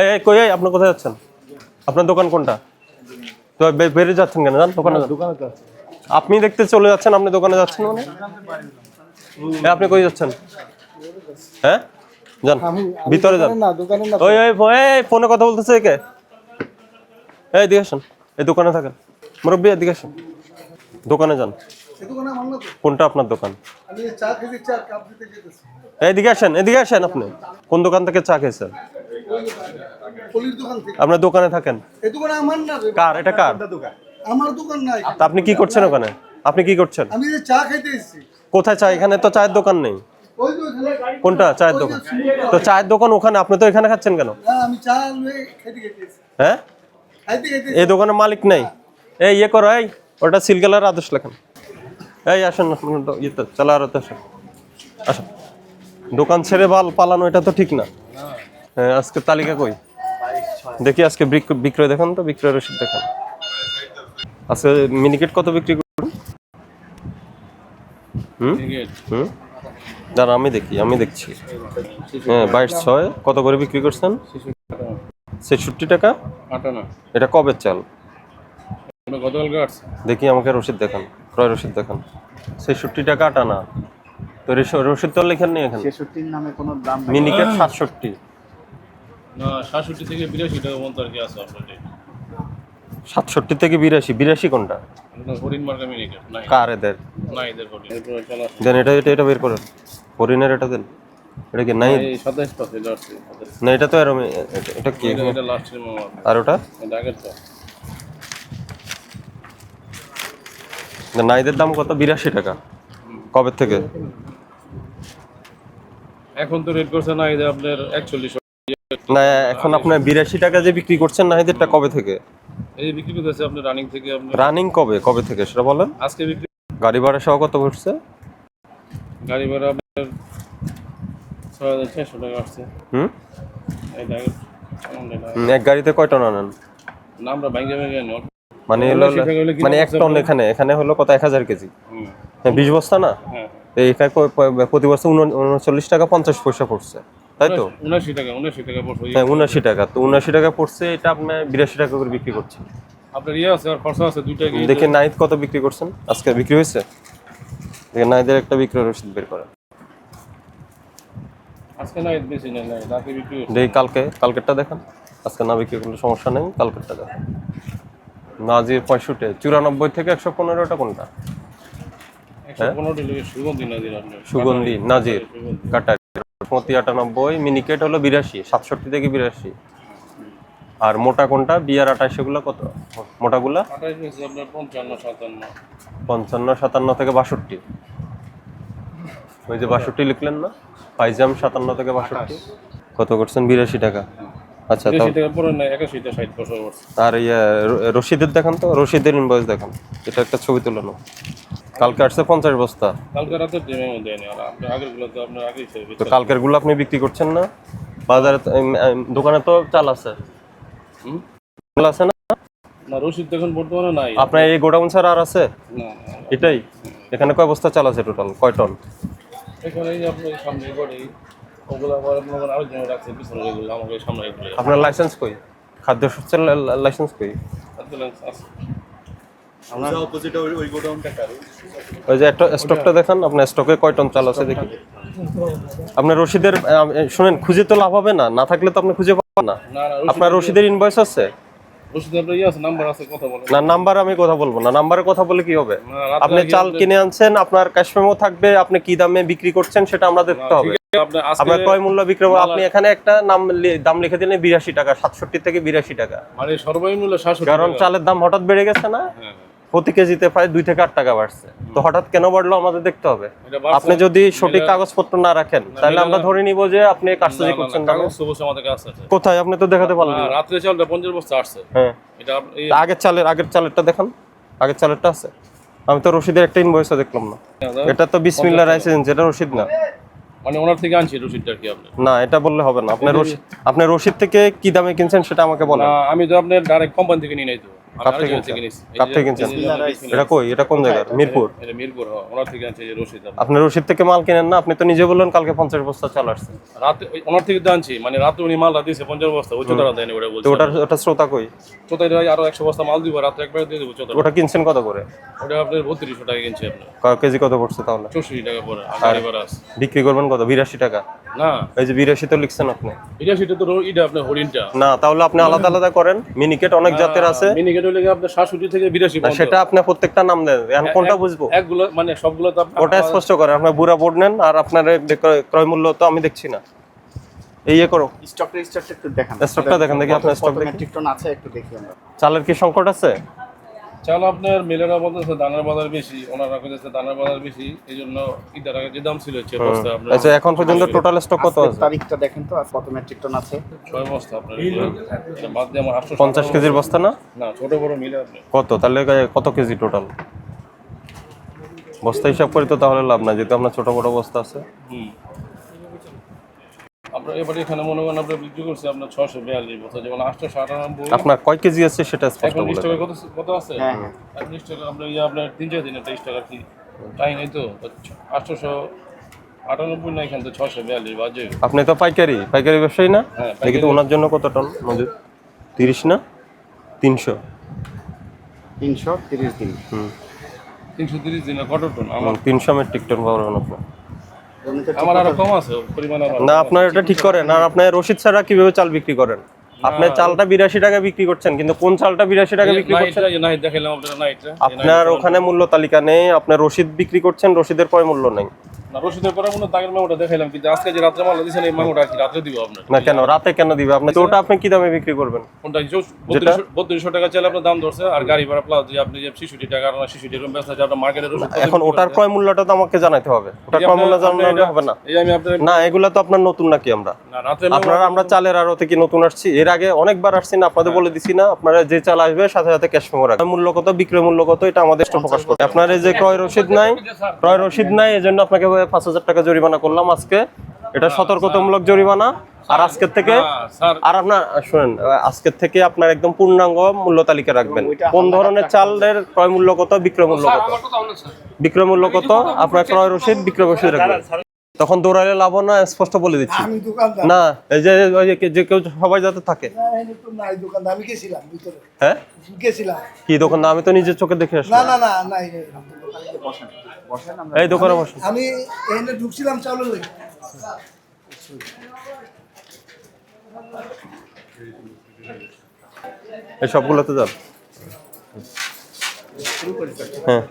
এই এই কই এই আপনি কোথায় যাচ্ছেন? আপনার দোকান কোনটা? তো বেরিয়ে যাচ্ছেন কেন? জান দোকানে দোকানে আপনি দেখতে চলে যাচ্ছেন আপনি দোকানে যাচ্ছেন মানে? আপনি কই যাচ্ছেন? হ্যাঁ? যান ভিতরে যান। ওই ওই ফোনে কথা বলতেছে কে এই দিকে আসেন। এই দোকানে থাকেন। মুরব্বী এদিকে আসেন। দোকানে যান। কোনটা আপনার দোকান? এইদিকে আসেন এদিকে আসেন আপনি। কোন দোকান থেকে চা খেয়েছেন? আপনার দোকানে থাকেন? কার? এটা কার? আমার দোকান নাই। আপনি কি করছেন ওখানে? আপনি কি করছেন? আমি চা খাইতে এসেছি। কোথায় চা? এখানে তো চায়ের দোকান নেই। কোনটা? চায়ের দোকান। তো চায়ের দোকান ওখানে? আপনি তো এখানে খাচ্ছেন কেন? হ্যাঁ? এই দোকানের মালিক নেই। এই ইয়ে করো এই ওটা সিলগালার আদেশ লেখেন। এই আসেন ইয়েতে চালা আর আসেন। আসেন। দোকান ছেড়ে বাল পালানো এটা তো ঠিক না। আজকে তালিকা কই? দেখি আজকে বিক্র- বিক্রয় দেখান তো বিক্রয় রসিদ দেখান। আজকে মিনিকেট কত বিক্রি করুন? হুম? হুম? দাঁড়া আমি দেখি আমি দেখছি। হ্যাঁ বাইশ ছয় কত করে বিক্রি করছেন? ছেষট্টি টাকা? এটা কবে চাল? দেখি আমাকে রসিদ দেখান ক্রয় রসিদ দেখান। ছেষট্টি টাকা আটানা তো রেশ- রসিদ তো লেখেন নেই এখানে। ছেষট্টির নামে কোনো দাম নেই। মিনিকেট সাতষট্টি। না সাতষট্টি থেকে বিরাশি টাকা পর্যন্ত আর কি আছে আপনার সাতষট্টি থেকে বিরাশি। বিরাশি কোনটা? হরিণ মার্কা মিনিকেট নাই। কার এদের? না এদের হরিণ। দেন এটা এটা এটা বের করেন। হরিণের এটা দেন। এটা কি নাই? না এটা তো এরম এটা- কি? আর ওটা? আগের তো নাইদের দাম কত? বিরাশি টাকা। কবে থেকে? এখন তো রেট করছে না এই যে আপনার একচল্লিশ। না এখন আপনার বিরাশি টাকা যে বিক্রি করছেন নাহিদেরটা কবে থেকে? এই বিক্রি করতেছে আপনার রানিং থেকে আপনার রানিং কবে? কবে থেকে? সেটা বলেন। আজকে বিক্রি গাড়ি ভাড়া সহ কত ঘটছে গাড়ি ভাড়া আপনার ছয় হাজার ছয়শো টাকা আসছে। হুম? আগের কেমন হুম, এক গাড়িতে কয় টন আনেন? না আমরা ভাঙ্গে ভাঙ্গে আনি মানে হলো মানে এক টন এখানে এখানে হলো কত? এক হাজার কেজি। হুম, হ্যাঁ বিশ বস্তা না? হ্যাঁ। তো এখানে ক- প- প্রতি উন- উনচল্লিশ টাকা পঞ্চাশ পয়সা পড়ছে। তাই তো? উনাশি টাকা উনাশি টাকা পড়ছে। হ্যাঁ উনআশি টাকা। তো উনআশি টাকা পড়ছে এটা আপনার বিরাশি টাকা করে বিক্রি করছেন। আপনার ইয়ে আছে আর খরচা আছে দুইটা দেখে নাইট কত বিক্রি করছেন। আজকে বিক্রি হয়েছে? দেখে নাইদের একটা বিক্রয় রসিদ বের করেন আজকে না বেশি নেই না রাতে বিক্রি দেখি কালকে কালকেরটা দেখান। আজকে না বিক্রি করলে সমস্যা নেই কালকেরটা দেখান। নাজির পঁয়ষট্টি চুরানব্বই থেকে একশো পনেরোটা কোনটা? সুগন্ধি নাজির। কাটারি পঁয়ত্রিশ আটানব্বই মিনিকেট হলো বিরাশি সাতষট্টি থেকে বিরাশি। আর মোটা কোনটা? বিয়ার আঠাশ এগুলো কত? মোটাগুলা? পঞ্চান্ন সাতান্ন। থেকে বাষট্টি। ওই যে বাষট্টি লিখলেন না? পাইজাম সাতান্ন থেকে বাষট্টি। কত করছেন? বিরাশি টাকা। আচ্ছা আর ইয়ে রশিদের দেখান তো? রশিদের ইনভয়েস দেখান। এটা একটা ছবি তুলানো কালকে আসছে পঞ্চাশ বস্তা। কালকে রাতের ডিমের মধ্যে এনে আর আপনার আগেরগুলো তো আপনার আগেই ছিল তো কালকেরগুলো আপনি বিক্রি করছেন না? বাজারে দোকানে তো চাল আছে। চাল আছে না? না রসিদ দেখুন বর্তমানে নাই। আপনার এই গোডাউন ছাড়া আর আছে? না। এটাই? এখানে কয় বস্তা চাল আছে টোটাল কয় টন? এখানে এই সামনে করে ওগুলো আবার আপনার আরও রাখছে পিছনে এগুলো আমাকে সামনে এগুলো আপনার লাইসেন্স কই? খাদ্য শস্যের লাইসেন্স কই? আছে। ওই যে একটা স্টকটা দেখান আপনার স্টকে কয় টন চাল আছে দেখি। আপনার রশিদের শুনেন খুঁজে তো লাভ হবে না না থাকলে তো আপনি খুঁজে পাবেন না। আপনার রশিদের ইনভয়েস আছে? ইয়ে না নাম্বার আমি কথা বলব না নাম্বারে কথা বলে কি হবে? আপনি চাল কিনে আনছেন আপনার ক্যাশ মেমো থাকবে আপনি কি দামে বিক্রি করছেন সেটা আমরা দেখতে হবে। আপনার ক্রয় মূল্য বিক্রয় আপনি এখানে একটা নাম দাম লিখে দিলেন বিরাশি টাকা সাতষট্টি থেকে বিরাশি টাকা। মানে সর্বনিম্ন কারণ চালের দাম হঠাৎ বেড়ে গেছে না? হ্যাঁ, হ্যাঁ। প্রতি কেজিতে প্রায় দুই থেকে আট টাকা বাড়ছে। তো হঠাৎ কেন বাড়লো আমাদের দেখতে হবে? আপনি যদি সঠিক কাগজপত্র না রাখেন তাহলে আমরা ধরে নিব যে আপনি না, করছেন কোথায়? আপনি তো দেখাতে পারলেন রাত্রে চালটা পঞ্চাশ বস্তা আসছে। হ্যাঁ। আগের চালের আগের চালেরটা দেখান। আগের চালেরটা আছে। আমি তো রশিদের একটা ইনভয়েসও দেখলাম না। এটা তো বিসমিল্লা রাইস এজেন্সি এটা রশিদ না। মানে ওনার থেকে আনছি রসিদটা কি আপনি। না এটা বললে হবে না। আপনি রসিদ আপনি রসিদ থেকে কি দামে কিনছেন সেটা আমাকে বলেন। আমি তো আপনার ডাইরেক্ট কোম্পানি থেকে নিয়ে নাই তো। থেকে থেকে কিনছেন? এটা কই? এটা কোন জায়গার? মিরপুর? এটা মিরপুর হ্যাঁ ওনার থেকে আনছি। আপনি রসিদ থেকে মাল কিনেন না? আপনি তো নিজে বললেন কালকে পঞ্চাশ বস্তা চাল আসছে। রাতে ওই- ওনার থেকে তো আনছি মানে রাতে উনি মাল দিয়েছে পঞ্চাশ বস্তা ওই চোদ্দটা দেয়নি ওটা বলছে। ওটার ওটা শ্রোতা কই? আরও একশো বস্তা মাল দিব একবার দিয়ে দেবো ওটা কিনছেন কত করে? ওটা আপনার বত্রিশশো টাকা কিনছে আপনার কেজি কত পড়ছে তাহলে? চৌষট্টি টাকা আর বিক্রি করবেন কত? বিরাশি টাকা? না। এই যে বিরাশি তো লিখছেন আপনি। এটা তো এটা আপনার হরিণটা। না তাহলে আপনি আলাদা আলাদা করেন। মিনিকেট অনেক জাতের আছে। মিনিকেট হলে আপনার সাতষট্টি থেকে বিরাশি আর সেটা আপনি প্রত্যেকটা নাম দেন। এখন কোনটা বুঝব? একগুলো মানে সবগুলো তো আপনার ওটা স্পষ্ট করেন। আপনার বুড়া বোর্ড নেন আর আপনার ক্রয়- ক্রয় মূল্য তো আমি দেখছি না। এই ইয়ে করো। স্টকটা স্টকটা একটু দেখান। স্টকটা দেখেন দেখি আপনার স্টক দেখি। আছে একটু দেখি চালের কি সংকট আছে? চাল আপনার মিলেরা বলতেছে দানার বাজার বেশি ওনারা কইতেছে দানার বাজার বেশি এই জন্য ইটার আগে যে দাম ছিল হচ্ছে বস্তা আপনার আচ্ছা এখন পর্যন্ত টোটাল স্টক কত আছে? তারিখটা দেখেন তো আর কত মেট্রিক টন আছে? ছয় বস্তা আপনার এটা বাদ দিয়ে আমার আটশো পঞ্চাশ কেজির বস্তা। না? না ছোট বড় মিলে আপনি কত? তাহলে কত কেজি টোটাল বস্তা হিসাব করি তো তাহলে লাভ না যেহেতু আপনার ছোট বড় বস্তা আছে। হুম। আপনার এবারে এখানে মনে করেন আপনার বিক্রি করছে আপনার ছশো বিয়াল্লিশ বছর যেমন আটশো আটানব্বই আপনার কয় কেজি আছে সেটা স্পষ্ট বলে টাকা কত কত আছে? বিশ টাকা আপনার ইয়ে আপনার তিন চার দিনে তেইশ টাকা কি? তাই নেই তো? আটশোশো আটানব্বই না এখান তো ছশো বিয়াল্লিশ বাজে আপনি তো পাইকারি পাইকারি ব্যবসায়ী না? হ্যাঁ, দেখি তো ওনার জন্য কত টন মজুদ তিরিশ না? তিনশো? তিনশো তিরিশ দিন। হুম। তিনশো তিরিশ দিনে কত টন? আমার তিনশো মেট্রিক টন পাবেন আপনার আমার আরও কম আছে পরিমাণ না আপনার এটা ঠিক করেন। আর আপনার রসিদ ছাড়া কীভাবে চাল বিক্রি করেন? আপনি চালটা বিরাশি টাকা বিক্রি করছেন কিন্তু কোন চালটা বিরাশি টাকা বিক্রি করছেন? আপনার ওখানে মূল্য তালিকা নেই আপনার রসিদ বিক্রি করছেন রসিদের পরে মূল্য নেই। না পরে মনে মাংটা দেখাইলাম কিন্তু আজকে যে রাত্রে মাল দিয়েছেন এই কি রাত্রে দিব আপনার না কেন? রাতে কেন দিবে আপনি তো ওটা আপনি কি দামে বিক্রি করবেন? কোনটা বত্রিশশো টাকা চাইলে আপনার দাম ধরছে আর গাড়ি ভাড়া প্লাস যে আপনি যে শিশুটি টাকা আর শিশুটি এরকম আছে আপনার মার্কেটের এখন ওটার ক্রয় মূল্যটা তো আমাকে জানাতে হবে। ওটার ক্রয় মূল্য জানালে হবে না। এই আমি আপনার না এগুলা তো আপনার নতুন নাকি আমরা? আপনারা আমরা চালের আড়তে কি নতুন আসছি? এর আগে অনেকবার আসছি না আপনাদের বলে দিছি না আপনারা যে চাল আসবে সাথে সাথে ক্যাশ মেমো রাখবেন। মূল্য কত বিক্রয় মূল্য কত এটা আমাদের প্রকাশ করতে আপনার এই যে ক্রয় রসিদ নাই ক্রয় রসিদ নাই এই জন্য পাঁচ হাজার টাকা জরিমানা করলাম আজকে। এটা সতর্কতামূলক জরিমানা। আর আজকের থেকে আর আপনার শুনেন আজকের থেকে আপনার একদম পূর্ণাঙ্গ মূল্য তালিকা রাখবেন। কোন ধরনের চালের ক্রয় মূল্য কত বিক্রয় মূল্য কত? বিক্রয় মূল্য কত আপনার ক্রয় রসিদ বিক্রয় রসিদ রাখবেন। তখন দৌড়াইলে লাভ না স্পষ্ট বলে দিচ্ছি। না এই যে যে কেউ সবাই যাতে থাকে। না, এই তো নাই দোকানদার আমি গেছিলাম ভিতরে। হ্যাঁ? কি দোকান আমি তো নিজের চোখে দেখে না আসলাম। না না নাই এই দোকানে বসুন। আমি এখানে ঢুকছিলাম চাউলের লেগে। এই সবগুলোতে যান। হ্যাঁ।